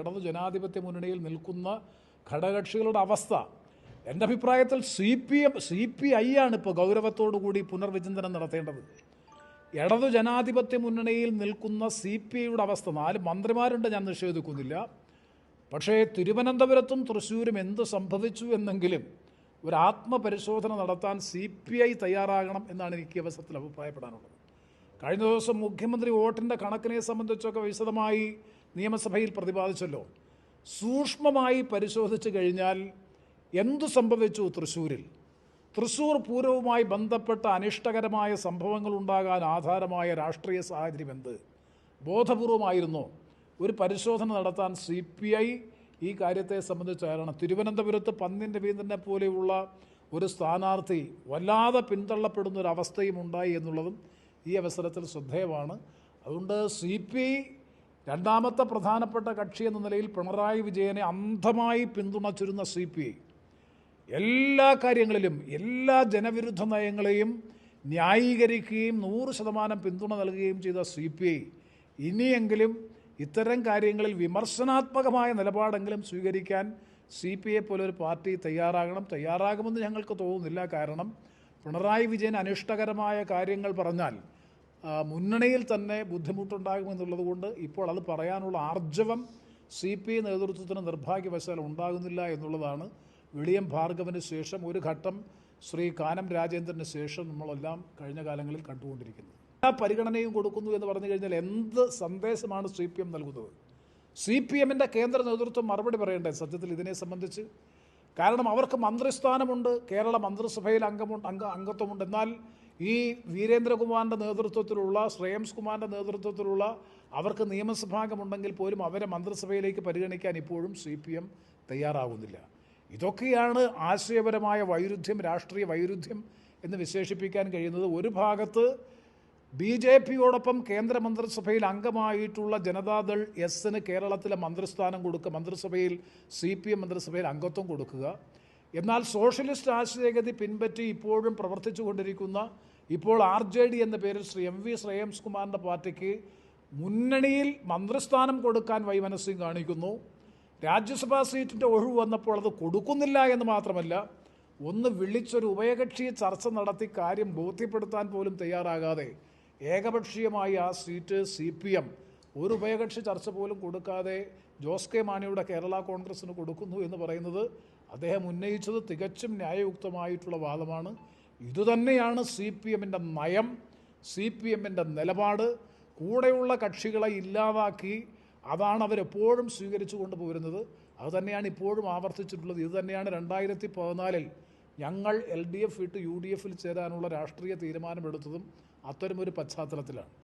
ഇടതു ജനാധിപത്യ മുന്നണിയിൽ നിൽക്കുന്ന ഘടകകക്ഷികളുടെ അവസ്ഥ. എന്റെ അഭിപ്രായത്തിൽ C P M C P I ആണ് ഇപ്പോൾ ഗൗരവത്തോടു കൂടി പുനർവിചിന്തനം നടത്തേണ്ടത്. ഇടതു ജനാധിപത്യ മുന്നണിയിൽ നിൽക്കുന്ന സി പി ഐയുടെ അവസ്ഥ. നാല് മന്ത്രിമാരുണ്ട് ഞാൻ നിഷേധിക്കുന്നില്ല. പക്ഷേ തിരുവനന്തപുരത്തും തൃശ്ശൂരും എന്ത് സംഭവിച്ചു എന്നെങ്കിലും ഒരു ആത്മപരിശോധന നടത്താൻ സി പി ഐ തയ്യാറാകണം എന്നാണ് എനിക്ക് അവസരത്തിൽ അഭിപ്രായപ്പെടാനുള്ളത്. കഴിഞ്ഞ ദിവസം മുഖ്യമന്ത്രി വോട്ടിന്റെ കണക്കിനെ സംബന്ധിച്ചൊക്കെ വിശദമായി നിയമസഭയിൽ പ്രതിപാദിച്ചല്ലോ. സൂക്ഷ്മമായി പരിശോധിച്ചു കഴിഞ്ഞാൽ എന്തു സംഭവിച്ചു തൃശ്ശൂരിൽ? തൃശ്ശൂർ പൂരവുമായി ബന്ധപ്പെട്ട അനിഷ്ടകരമായ സംഭവങ്ങൾ ഉണ്ടാകാൻ ആധാരമായ രാഷ്ട്രീയ സാഹചര്യം എന്ത്? ബോധപൂർവമായിരുന്നോ? ഒരു പരിശോധന നടത്താൻ സി പി ഐ ഈ കാര്യത്തെ സംബന്ധിച്ചാണ്. തിരുവനന്തപുരത്ത് പന്നിൻ രവീന്ദ്രനെ പോലെയുള്ള ഒരു സ്ഥാനാർത്ഥി വല്ലാതെ പിന്തള്ളപ്പെടുന്ന ഒരു അവസ്ഥയും ഉണ്ടായി എന്നുള്ളതും ഈ അവസരത്തിൽ ശ്രദ്ധേയമാണ്. അതുകൊണ്ട് സി പി രണ്ടാമത്തെ പ്രധാനപ്പെട്ട കക്ഷി എന്ന നിലയിൽ പിണറായി വിജയനെ അന്ധമായി പിന്തുണച്ചിരുന്ന സി പി ഐ. എല്ലാ കാര്യങ്ങളിലും എല്ലാ ജനവിരുദ്ധ നയങ്ങളെയും ന്യായീകരിക്കുകയും നൂറ് ശതമാനം പിന്തുണ നൽകുകയും ചെയ്ത സി പി ഐ. ഇനിയെങ്കിലും ഇത്തരം കാര്യങ്ങളിൽ വിമർശനാത്മകമായ നിലപാടെങ്കിലും സ്വീകരിക്കാൻ സി പി ഐ പോലൊരു പാർട്ടി തയ്യാറാകണം. തയ്യാറാകുമെന്ന് ഞങ്ങൾക്ക് തോന്നുന്നില്ല. കാരണം പിണറായി വിജയൻ അനിഷ്ടകരമായ കാര്യങ്ങൾ പറഞ്ഞാൽ മുന്നണിയിൽ തന്നെ ബുദ്ധിമുട്ടുണ്ടാകുമെന്നുള്ളത് കൊണ്ട് ഇപ്പോൾ അത് പറയാനുള്ള ആർജവം സി പി ഐ നേതൃത്വത്തിന് നിർഭാഗ്യവശാൽ ഉണ്ടാകുന്നില്ല എന്നുള്ളതാണ് വിളിയം ഭാർഗവന് ശേഷം ഒരു ഘട്ടം ശ്രീ കാനം രാജേന്ദ്രന് ശേഷം നമ്മളെല്ലാം കഴിഞ്ഞ കാലങ്ങളിൽ കണ്ടുകൊണ്ടിരിക്കുന്നത്. എല്ലാ പരിഗണനയും കൊടുക്കുന്നു എന്ന് പറഞ്ഞു കഴിഞ്ഞാൽ എന്ത് സന്ദേശമാണ് സി പി എം നൽകുന്നത്? സി പി എമ്മിന്റെ കേന്ദ്ര നേതൃത്വം മറുപടി പറയണ്ടേ സത്യത്തിൽ ഇതിനെ സംബന്ധിച്ച്? കാരണം അവർക്ക് മന്ത്രിസ്ഥാനമുണ്ട് കേരള മന്ത്രിസഭയിൽ അംഗമുണ്ട് അംഗ അംഗത്വമുണ്ട്. എന്നാൽ ഈ വീരേന്ദ്രകുമാറിന്റെ നേതൃത്വത്തിലുള്ള ശ്രേയംസ് കുമാറിന്റെ നേതൃത്വത്തിലുള്ള അവർക്ക് നിയമസഭാംഗമുണ്ടെങ്കിൽ പോലും അവരെ മന്ത്രിസഭയിലേക്ക് പരിഗണിക്കാൻ ഇപ്പോഴും സി പി എം തയ്യാറാകുന്നില്ല ഇതൊക്കെയാണ് ആശയപരമായ വൈരുദ്ധ്യം രാഷ്ട്രീയ വൈരുദ്ധ്യം എന്ന് വിശേഷിപ്പിക്കാൻ കഴിയുന്നത്. ഒരു ഭാഗത്ത് ബി ജെ പിയോടൊപ്പം കേന്ദ്രമന്ത്രിസഭയിൽ അംഗമായിട്ടുള്ള ജനതാദൾ എസിന് കേരളത്തിലെ മന്ത്രിസ്ഥാനം കൊടുക്കുക മന്ത്രിസഭയിൽ സി പി എം മന്ത്രിസഭയിൽ അംഗത്വം കൊടുക്കുക. എന്നാൽ സോഷ്യലിസ്റ്റ് ആശയഗതി പിൻപറ്റി ഇപ്പോഴും പ്രവർത്തിച്ചു കൊണ്ടിരിക്കുന്ന ഇപ്പോൾ ആർ ജെ ഡി എന്ന പേരിൽ ശ്രീ എം വി ശ്രേയംസ് കുമാറിന്റെ പാർട്ടിക്ക് മുന്നണിയിൽ മന്ത്രിസ്ഥാനം കൊടുക്കാൻ വൈമനസ്യം കാണിക്കുന്നു. രാജ്യസഭാ സീറ്റിന്റെ ഒഴിവ് വന്നപ്പോൾ അത് കൊടുക്കുന്നില്ല എന്ന് മാത്രമല്ല ഒന്ന് വിളിച്ചൊരു ഉഭയകക്ഷി ചർച്ച നടത്തി കാര്യം ബോധ്യപ്പെടുത്താൻ പോലും തയ്യാറാകാതെ ഏകപക്ഷീയമായി ആ സീറ്റ് സി പി എം ഒരു ഉഭയകക്ഷി ചർച്ച പോലും കൊടുക്കാതെ ജോസ് കെ മാണിയുടെ കേരള കോൺഗ്രസിന് കൊടുക്കുന്നു എന്ന് പറയുന്നത് അദ്ദേഹം ഉന്നയിച്ചത് തികച്ചും ന്യായയുക്തമായിട്ടുള്ള വാദമാണ്. ഇതുതന്നെയാണ് സി പി എമ്മിന്റെ നയം സി പി എമ്മിന്റെ നിലപാട്. കൂടെയുള്ള കക്ഷികളെ ഇല്ലാതാക്കി അതാണ് അവരെപ്പോഴും സ്വീകരിച്ചു കൊണ്ടുപോരുന്നത് അതുതന്നെയാണ് ഇപ്പോഴും ആവർത്തിച്ചിട്ടുള്ളത്. ഇതുതന്നെയാണ് രണ്ടായിരത്തി പതിനാലിൽ ഞങ്ങൾ എൽ ഡി എഫ് വിട്ട് യു ഡി എഫിൽ ചേരാനുള്ള രാഷ്ട്രീയ തീരുമാനമെടുത്തതും അത്തരമൊരു പശ്ചാത്തലത്തിലാണ്.